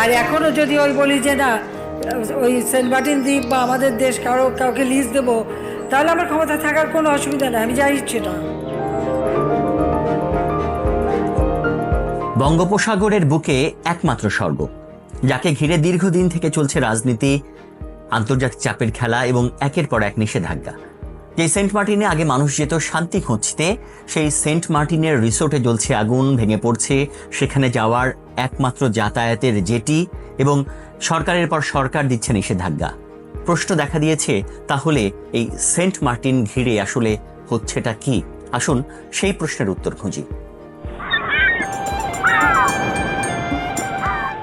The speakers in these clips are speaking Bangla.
আর এখনও যদি ওই বলি যে না, ওই সেন্ট মার্টিন দ্বীপ বা আমাদের দেশ কারও, কাউকে লিজ দেবো, তাহলে আমার ক্ষমতা থাকার কোনো অসুবিধা নেই, আমি যাই ইচ্ছে না বঙ্গোপসাগরের বুকে একমাত্র স্বর্গ, যাকে ঘিরে দীর্ঘদিন থেকে চলছে রাজনীতি, আন্তর্জাতিক চাপের খেলা এবং একের পর এক নিষেধাজ্ঞা। যে সেন্ট মার্টিনে আগে মানুষ যেত শান্তি খুঁজতে, সেই সেন্ট মার্টিনের রিসোর্টে জ্বলছে আগুন, ভেঙে পড়ছে। সেখানে যাওয়ার একমাত্র যাতায়াতের জেটি এবং সরকারের পর সরকার দিচ্ছে নিষেধাজ্ঞা। প্রশ্ন দেখা দিয়েছে, তাহলে এই সেন্ট মার্টিন ঘিরে আসলে হচ্ছেটা কি? আসুন সেই প্রশ্নের উত্তর খুঁজি।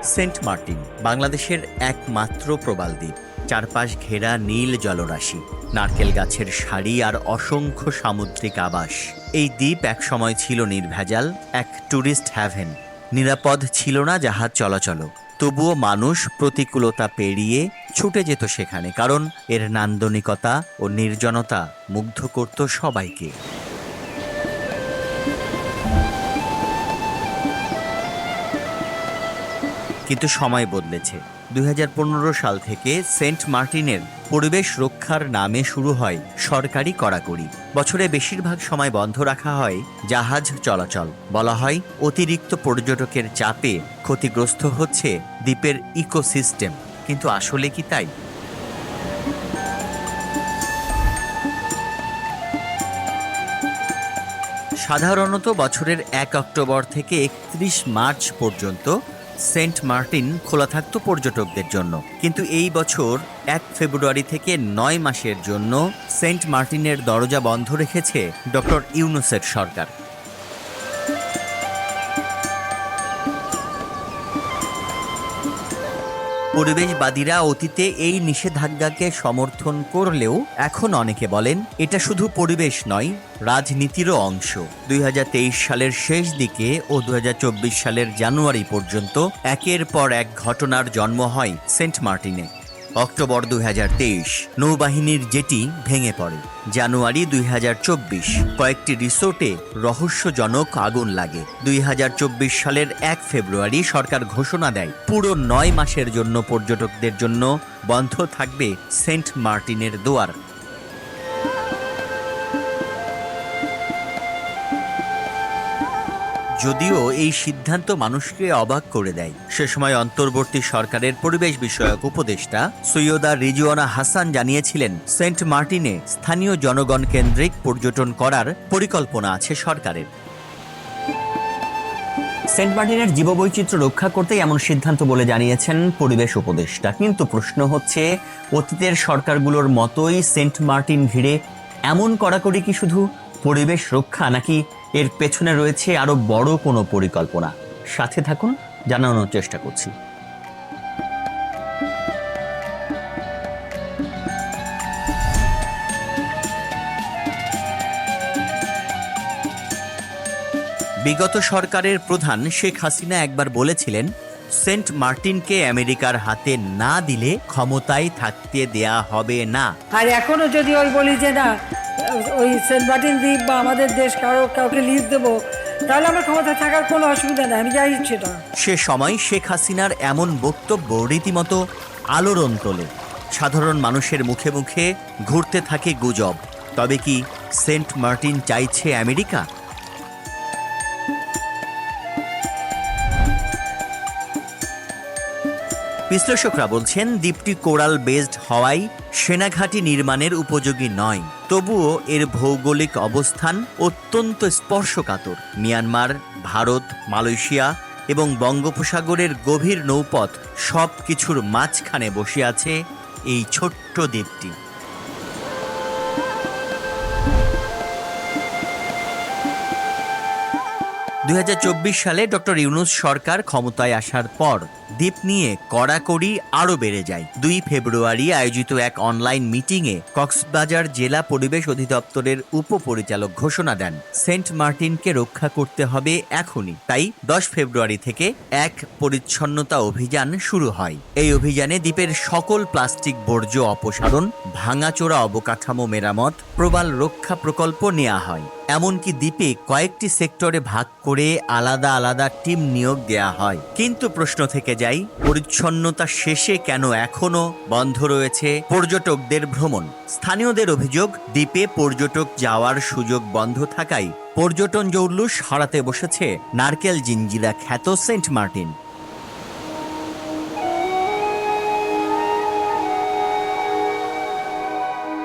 সেন্ট মার্টিন, বাংলাদেশের একমাত্র প্রবাল দ্বীপ। চারপাশ ঘেরা নীল জলরাশি, নারকেল গাছের সারি আর অসংখ্য সামুদ্রিক আবাস। এই দ্বীপ একসময় ছিল নির্ভেজাল, এক ট্যুরিস্ট হ্যাভেন নিরাপদ ছিল না জাহাজ চলাচল। তবুও মানুষ প্রতিকূলতা পেরিয়ে ছুটে যেত সেখানে, কারণ এর নান্দনিকতা ও নির্জনতা মুগ্ধ করত সবাইকে। কিন্তু সময় বদলেছে। দুই হাজার পনেরো সাল থেকে সেন্ট মার্টিনের পরিবেশ রক্ষার নামে শুরু হয় সরকারি কড়াকড়ি। বছরে বেশিরভাগ সময় বন্ধ রাখা হয় জাহাজ চলাচল। বলা হয় অতিরিক্ত পর্যটকের চাপে ক্ষতিগ্রস্ত হচ্ছে দ্বীপের ইকোসিস্টেম। কিন্তু আসলে কি তাই? সাধারণত বছরের এক অক্টোবর থেকে একত্রিশ মার্চ পর্যন্ত সেন্ট মার্টিন খোলা থাকত পর্যটকদের জন্য। কিন্তু এই বছর এক ফেব্রুয়ারি থেকে নয় মাসের জন্য সেন্ট মার্টিনের দরজা বন্ধ রেখেছে ডক্টর ইউনুসের সরকার। পরিবেশবাদীরা অতীতে এই নিষেধাজ্ঞাকে সমর্থন করলেও এখন অনেকে বলেন এটা শুধু পরিবেশ নয়, রাজনীতিরও অংশ। দুই হাজার তেইশ সালের শেষ দিকে ও দু হাজার চব্বিশ সালের জানুয়ারি পর্যন্ত একের পর এক ঘটনার জন্ম হয় সেন্ট মার্টিনে। অক্টোবর দুই হাজার তেইশ, নৌবাহিনীর জেটি ভেঙে পড়ে। জানুয়ারি দুই হাজার চব্বিশ, কয়েকটি রিসোর্টে রহস্যজনক আগুন লাগে। দুই হাজার চব্বিশ সালের এক ফেব্রুয়ারি সরকার ঘোষণা দেয়, পুরো নয় মাসের জন্য পর্যটকদের জন্য বন্ধ থাকবে সেন্ট মার্টিনের দুয়ার। যদিও এই সিদ্ধান্ত মানুষকে অবাক করে দেয়। সে সময় অন্তর্বর্তী সরকারের পরিবেশ বিষয়ক উপদেষ্টা সৈয়দা রিজওয়ানা হাসান জানিয়েছিলেন, সেন্ট মার্টিনে স্থানীয় জনগণ কেন্দ্রিক পর্যটন করার পরিকল্পনা আছে সরকারের। সেন্ট মার্টিনের জীববৈচিত্র্য রক্ষা করতেই এমন সিদ্ধান্ত বলে জানিয়েছেন পরিবেশ উপদেষ্টা। কিন্তু প্রশ্ন হচ্ছে, অতীতের সরকারগুলোর মতোই সেন্ট মার্টিন ঘিরে এমন কড়াকড়ি কি শুধু পরিবেশ রক্ষা নাকি এর পেছনে রয়েছে আরও বড় কোনো পরিকল্পনা। সাথে থাকুন, জানানোর চেষ্টা করছি। বিগত সরকারের প্রধান শেখ হাসিনা একবার বলেছিলেন, সেন্ট মার্টিনকে আমেরিকার হাতে না দিলে ক্ষমতায় থাকতে দেয়া হবে না। আর এখনও যদি ওই বলি যে না ওই সেন্ট মার্টিন দ্বীপ বা আমাদের দেশ কারও কাউকে লিজ দেবো, তাহলে আমার ক্ষমতা থাকার কোনো অসুবিধা নেই, আমি যাই সেটা সে সময় শেখ হাসিনার এমন বক্তব্য রীতিমতো আলোড়ন তোলে। সাধারণ মানুষের মুখে মুখে ঘুরতে থাকে গুজব। তবে কি সেন্ট মার্টিন চাইছে আমেরিকা? বিশ্লেষকরা বলছেন, দ্বীপটি কোরাল বেসড হওয়ায় সেনাঘাঁটি নির্মাণের উপযোগী নয়। তবুও এর ভৌগোলিক অবস্থান অত্যন্ত স্পর্শকাতর। মিয়ানমার, ভারত, মালয়েশিয়া এবং বঙ্গোপসাগরের গভীর নৌপথ সব কিছুর মাঝখানে বসে আছে এই ছোট্ট দ্বীপটি। দু হাজার চব্বিশ সালে ডক্টর ইউনুস সরকার ক্ষমতায় আসার পর দ্বীপ নিয়ে কড়াকড়ি আরও বেড়ে যায়। দুই ফেব্রুয়ারি আয়োজিত এক অনলাইন মিটিংয়ে কক্সবাজার জেলা পরিবেশ অধিদপ্তরের উপপরিচালক ঘোষণা দেন। সেন্ট মার্টিনকে রক্ষা করতে হবে এখনই। তাই দশ ফেব্রুয়ারি থেকে এক পরিচ্ছন্নতা অভিযান শুরু হয়। এই অভিযানে দ্বীপের সকল প্লাস্টিক বর্জ্য অপসারণ, ভাঙাচোরা অবকাঠামো মেরামত, প্রবাল রক্ষা প্রকল্প নেওয়া হয়। এমনকি দ্বীপে কয়েকটি সেক্টরে ভাগ করে আলাদা আলাদা টিম নিয়োগ দেয়া হয়। কিন্তু প্রশ্ন থেকে যাই পরিচ্ছন্নতা শেষে কেন এখনও বন্ধ রয়েছে পর্যটকদের ভ্রমণ? স্থানীয়দের অভিযোগ, দ্বীপে পর্যটক যাওয়ার সুযোগ বন্ধ থাকায় পর্যটন জৌলুস হারাতে বসেছে নারকেল জিঞ্জিরা খ্যাত সেন্ট মার্টিন।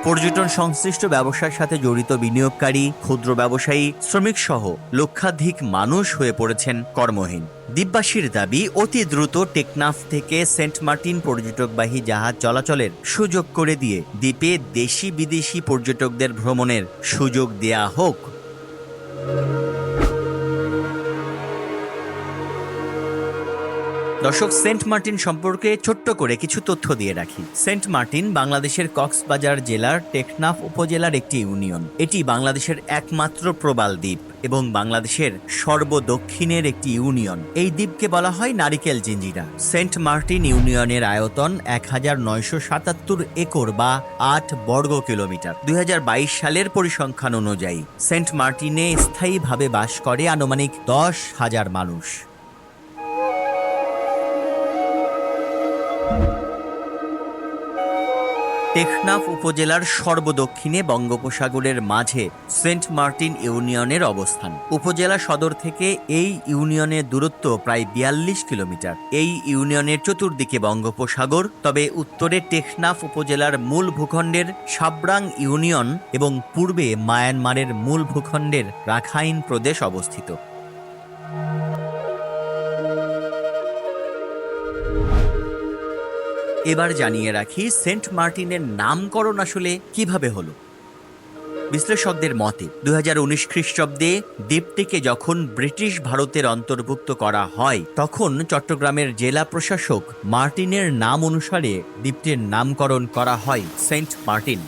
পর্যটন সংশ্লিষ্ট ব্যবসার সাথে জড়িত বিনিয়োগকারী, ক্ষুদ্র ব্যবসায়ী শ্রমিক সহ লক্ষাধিক মানুষ হয়ে পড়েছেন কর্মহীন। দ্বীপবাসীর দাবি, অতি দ্রুত টেকনাফ থেকে সেন্ট মার্টিন পর্যটকবাহী জাহাজ চলাচলের সুযোগ করে দিয়ে দ্বীপে দেশি বিদেশি পর্যটকদের ভ্রমণের সুযোগ দেয়া হোক। দর্শক, সেন্ট মার্টিন সম্পর্কে ছোট্ট করে কিছু তথ্য দিয়ে রাখি। সেন্ট মার্টিন বাংলাদেশের কক্সবাজার জেলার টেকনাফ উপজেলার একটি ইউনিয়ন। এটি বাংলাদেশের একমাত্র প্রবাল দ্বীপ এবং বাংলাদেশের সর্বদক্ষিণের একটি ইউনিয়ন। এই দ্বীপকে বলা হয় নারিকেল জিঞ্জিরা। সেন্ট মার্টিন ইউনিয়নের আয়তন এক হাজার নয়শো সাতাত্তর একর বা আট বর্গ কিলোমিটার। দুই হাজার বাইশ সালের পরিসংখ্যান অনুযায়ী, সেন্ট মার্টিনে স্থায়ীভাবে বাস করে আনুমানিক দশ হাজার মানুষ। টেকনাফ উপজেলার সর্বদক্ষিণে বঙ্গোপসাগরের মাঝে সেন্ট মার্টিন ইউনিয়নের অবস্থান। উপজেলা সদর থেকে এই ইউনিয়নের দূরত্ব প্রায় বিয়াল্লিশ কিলোমিটার। এই ইউনিয়নের চতুর্দিকে বঙ্গোপসাগর, তবে উত্তরে টেকনাফ উপজেলার মূল ভূখণ্ডের সাবরাং ইউনিয়ন এবং পূর্বে মায়ানমারের মূল ভূখণ্ডের রাখাইন প্রদেশ অবস্থিত। এবার জানিয়ে রাখি, সেন্ট মার্টিনের নামকরণ আসলে কীভাবে হলো? বিশ্লেষকদের মতে দু হাজার উনিশ খ্রিস্টাব্দে দ্বীপটিকে যখন ব্রিটিশ ভারতের অন্তর্ভুক্ত করা হয়, তখন চট্টগ্রামের জেলা প্রশাসক মার্টিনের নাম অনুসারে দ্বীপটির নামকরণ করা হয় Saint Martin.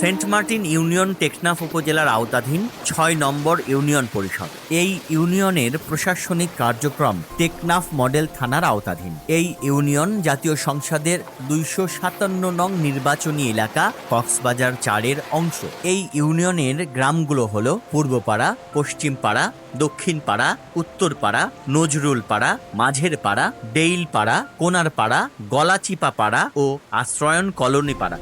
Saint Martin union Teknaf উপজেলার আওতাধীন ছয় নম্বর ইউনিয়ন পরিষদ। এই ইউনিয়নের প্রশাসনিক কার্যক্রম টেকনাফ মডেল থানার আওতাধীন। এই ইউনিয়ন জাতীয় সংসদের দুইশো সাতান্ন নং নির্বাচনী এলাকা কক্সবাজার চারের অংশ। এই ইউনিয়নের গ্রামগুলো হল পূর্বপাড়া, পশ্চিমপাড়া, দক্ষিণপাড়া, উত্তরপাড়া, নজরুলপাড়া মাঝের পাড়া ডেইলপাড়া, কোনারপাড়া গলাচিপা পাড়া ও আশ্রয়ন কলোনি পাড়া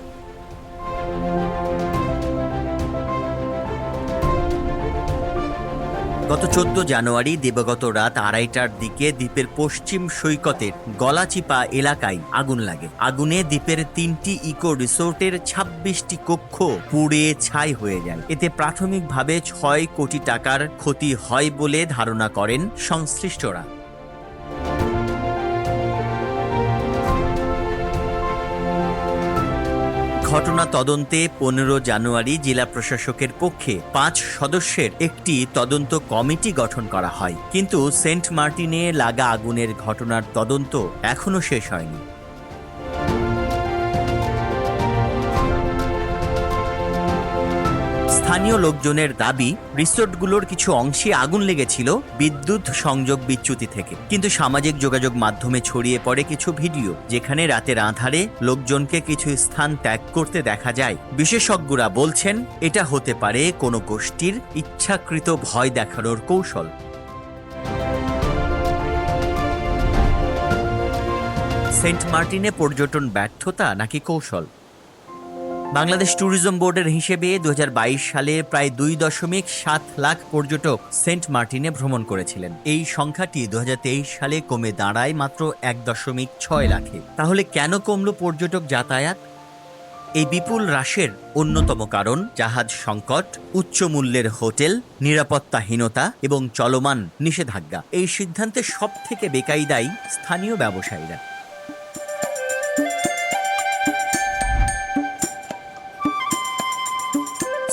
গত চোদ্দ জানুয়ারি দিবাগত রাত আড়াইটার দিকে দ্বীপের পশ্চিম সৈকতের গলাচিপা এলাকায় আগুন লাগে। আগুনে দ্বীপের তিনটি ইকো রিসোর্টের ছাব্বিশটি কক্ষ পুড়ে ছাই হয়ে যায়। এতে প্রাথমিকভাবে ছয় কোটি টাকার ক্ষতি হয় বলে ধারণা করেন সংশ্লিষ্টরা। ঘটনা তদন্তে পনেরো জানুয়ারি জেলা প্রশাসকের পক্ষে পাঁচ সদস্যের একটি তদন্ত কমিটি গঠন করা হয়। কিন্তু সেন্ট মার্টিনে লাগা আগুনের ঘটনার তদন্ত এখনও শেষ হয়নি। স্থানীয় লোকজনের দাবি, রিসোর্টগুলোর কিছু অংশে আগুন লেগেছিল বিদ্যুৎ সংযোগ বিচ্যুতি থেকে। কিন্তু সামাজিক যোগাযোগ মাধ্যমে ছড়িয়ে পড়ে কিছু ভিডিও, যেখানে রাতের আধারে লোকজনকে কিছু স্থান ত্যাগ করতে দেখা যায়। বিশেষজ্ঞরা বলছেন, এটা হতে পারে কোনো গোষ্ঠীর ইচ্ছাকৃত ভয় দেখানোর কৌশল। সেন্ট মার্টিনে পর্যটন ব্যর্থতা নাকি কৌশল? বাংলাদেশ ট্যুরিজম বোর্ডের হিসেবে দু হাজার বাইশ সালে প্রায় দুই দশমিক সাত লাখ পর্যটক সেন্ট মার্টিনে ভ্রমণ করেছিলেন। এই সংখ্যাটি দু হাজার তেইশ সালে কমে দাঁড়ায় মাত্র এক দশমিক ছয় লাখে। তাহলে কেন কমল পর্যটক যাতায়াত? এই বিপুল হ্রাসের অন্যতম কারণ জাহাজ সংকট, উচ্চ মূল্যের হোটেল, নিরাপত্তাহীনতা এবং চলমান নিষেধাজ্ঞা। এই সিদ্ধান্তে সব থেকে বেকায়দায়ী স্থানীয় ব্যবসায়ীরা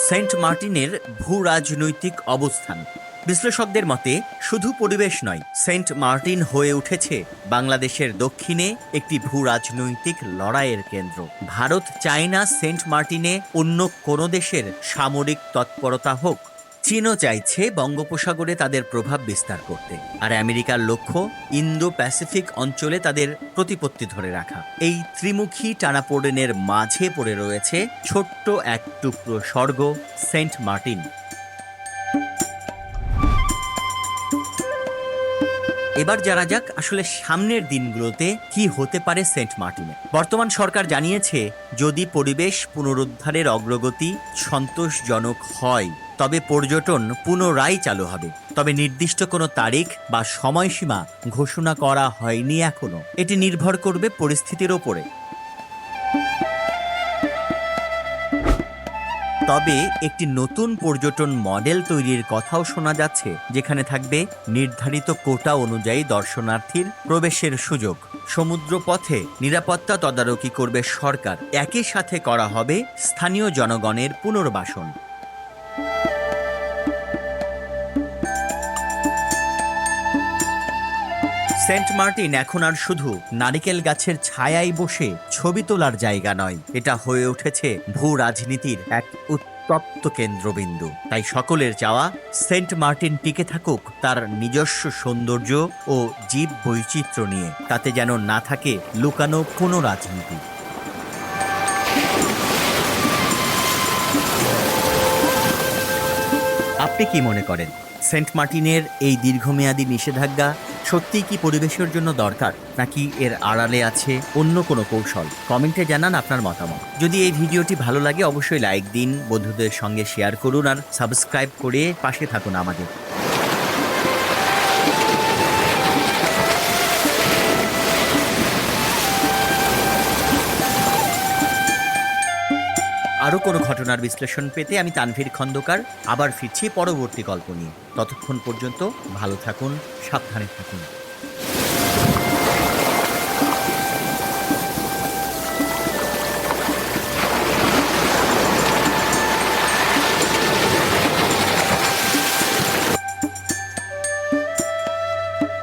সেন্ট মার্টিনের ভূ রাজনৈতিক অবস্থান। বিশ্লেষকদের মতে, শুধু পরিবেশ নয়, সেন্ট মার্টিন হয়ে উঠেছে বাংলাদেশের দক্ষিণে একটি ভূ রাজনৈতিক লড়াইয়ের কেন্দ্র। ভারত চায়না সেন্ট মার্টিনে অন্য কোনো দেশের সামরিক তৎপরতা হোক চীনও চাইছে বঙ্গোপসাগরে তাদের প্রভাব বিস্তার করতে, আর আমেরিকার লক্ষ্য ইন্দো প্যাসিফিক অঞ্চলে তাদের প্রতিপত্তি ধরে রাখা। এই ত্রিমুখী টানাপোড়েনের মাঝে পড়ে রয়েছে ছোট্ট এক টুকরো স্বর্গ, সেন্ট মার্টিন। এবার জানা যাক, আসলে সামনের দিনগুলোতে কি হতে পারে সেন্ট মার্টিনে। বর্তমান সরকার জানিয়েছে, যদি পরিবেশ পুনরুদ্ধারের অগ্রগতি সন্তোষজনক হয় তবে পর্যটন পুনরায় চালু হবে। তবে নির্দিষ্ট কোনো তারিখ বা সময়সীমা ঘোষণা করা হয়নি এখনও। এটি নির্ভর করবে পরিস্থিতির ওপরে। তবে একটি নতুন পর্যটন মডেল তৈরির কথাও শোনা যাচ্ছে, যেখানে থাকবে নির্ধারিত কোটা অনুযায়ী দর্শনার্থীর প্রবেশের সুযোগ। সমুদ্র পথে নিরাপত্তা তদারকি করবে সরকার। একই সাথে করা হবে স্থানীয় জনগণের পুনর্বাসন। সেন্ট মার্টিন এখন আর শুধু নারিকেল গাছের ছায়ায় বসে ছবি তোলার জায়গা নয়। এটা হয়ে উঠেছে ভূ রাজনীতির এক উত্তপ্ত কেন্দ্রবিন্দু। তাই সকলের চাওয়া সেন্ট মার্টিন টিকে থাকুক তার নিজস্ব সৌন্দর্য ও জীব বৈচিত্র্য নিয়ে, তাতে যেন না থাকে লুকানো কোনো রাজনীতি। আপনি কি মনে করেন, সেন্ট মার্টিনের এই দীর্ঘমেয়াদী নিষেধাজ্ঞা সত্যিই কি পরিবেশের জন্য দরকার, নাকি এর আড়ালে আছে অন্য কোনো কৌশল? কমেন্টে জানান আপনার মতামত। যদি এই ভিডিওটি ভালো লাগে, অবশ্যই লাইক দিন, বন্ধুদের সঙ্গে শেয়ার করুন, আর সাবস্ক্রাইব করে পাশে থাকুন আমাদের। আরও কোনো ঘটনার বিশ্লেষণ পেতে আমি তানভীর খন্দকার আবার ফিরছি পরবর্তী গল্প নিয়ে। ততক্ষণ পর্যন্ত ভালো থাকুন, সাবধানে থাকুন।